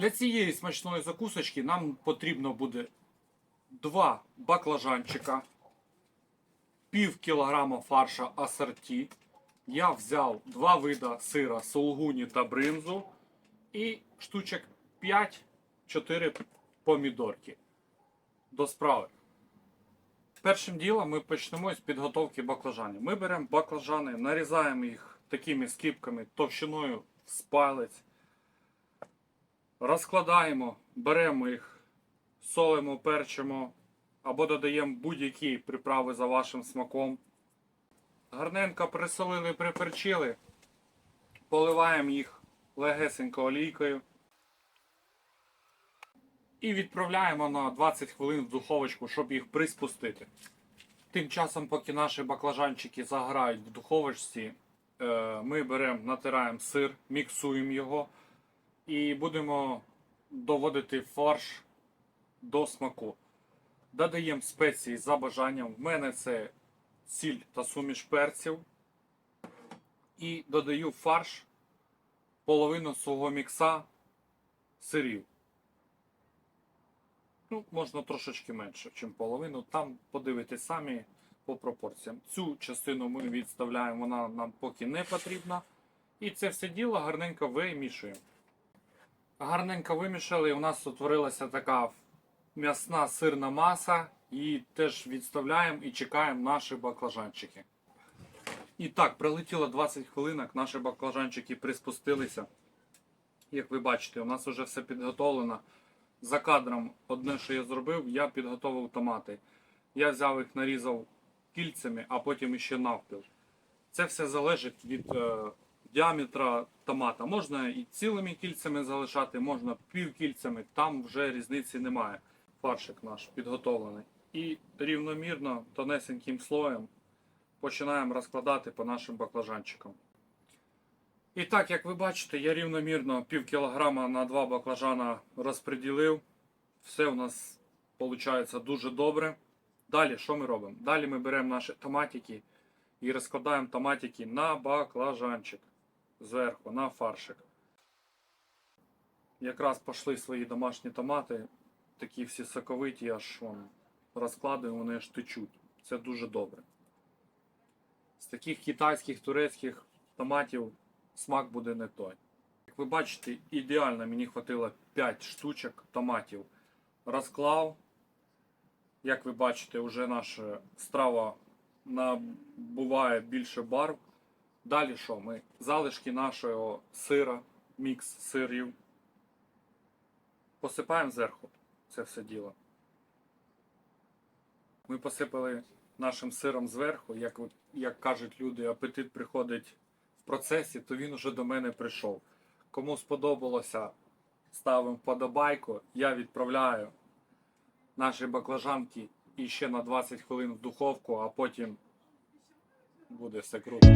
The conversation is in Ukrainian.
Для цієї смачної закусочки нам потрібно буде два баклажанчика, пів кілограма фарша асорті. Я взяв два вида сира сулгуні та бринзу і штучок 5-4 помідорки. До справи. Першим ділом ми почнемо з підготовки баклажанів. Ми беремо баклажани, нарізаємо їх такими скипками товщиною з палець. Розкладаємо, беремо їх, солимо, перчимо або додаємо будь-які приправи за вашим смаком. Гарненько присолили, приперчили, поливаємо їх легесенько олійкою. І відправляємо на 20 хвилин в духовочку, щоб їх приспустити. Тим часом, поки наші баклажанчики заграють в духовочці, е, ми беремо, натираємо сир, міксуємо його і будемо доводити фарш до смаку. Додаємо спеції за бажанням. В мене це сіль та суміш перців. І додаю фарш половину свого мікса сирів. Ну, можна трошечки менше, ніж половину. Там подивитись самі по пропорціям. Цю частину ми відставляємо, вона нам поки не потрібна. І це все діло гарненько вимішуємо. Гарненько вимішали, і у нас утворилася така м'ясна сирна маса. Її теж відставляємо і чекаємо наші баклажанчики. І так, пролетіло 20 хвилинок, наші баклажанчики приспустилися. Як ви бачите, у нас вже все підготовлено. За кадром одне, що я зробив, я підготовив томати. Я взяв їх, нарізав кільцями, а потім іще навпіл. Це все залежить від е, діаметра томата. Можна і цілими кільцями залишати, можна півкільцями, там вже різниці немає. Фаршик наш підготовлений. І рівномірно, тонесеньким слоєм починаємо розкладати по нашим баклажанчикам. І так, як ви бачите, я рівномірно пів кілограма на два баклажана розподілив. Все у нас виходить дуже добре. Далі що ми робимо? Далі ми беремо наші томатики і розкладаємо томатики на баклажанчик зверху, на фаршик. Якраз пішли свої домашні томати, такі всі соковиті, аж вон, розкладуємо, вони аж течуть. Це дуже добре. З таких китайських, турецьких томатів смак буде не той. Як ви бачите, ідеально мені хватило 5 штучок томатів. Розклав. Як ви бачите, вже наша страва набуває більше барв. Далі що? Ми залишки нашого сира, мікс сирів. Посипаємо зверху це все діло. Ми посипали нашим сиром зверху, як, як кажуть люди, апетит приходить в процесі, то він уже до мене прийшов. Кому сподобалося, ставимо вподобайку. Я відправляю наші баклажанки і ще на 20 хвилин в духовку, а потім буде все круто.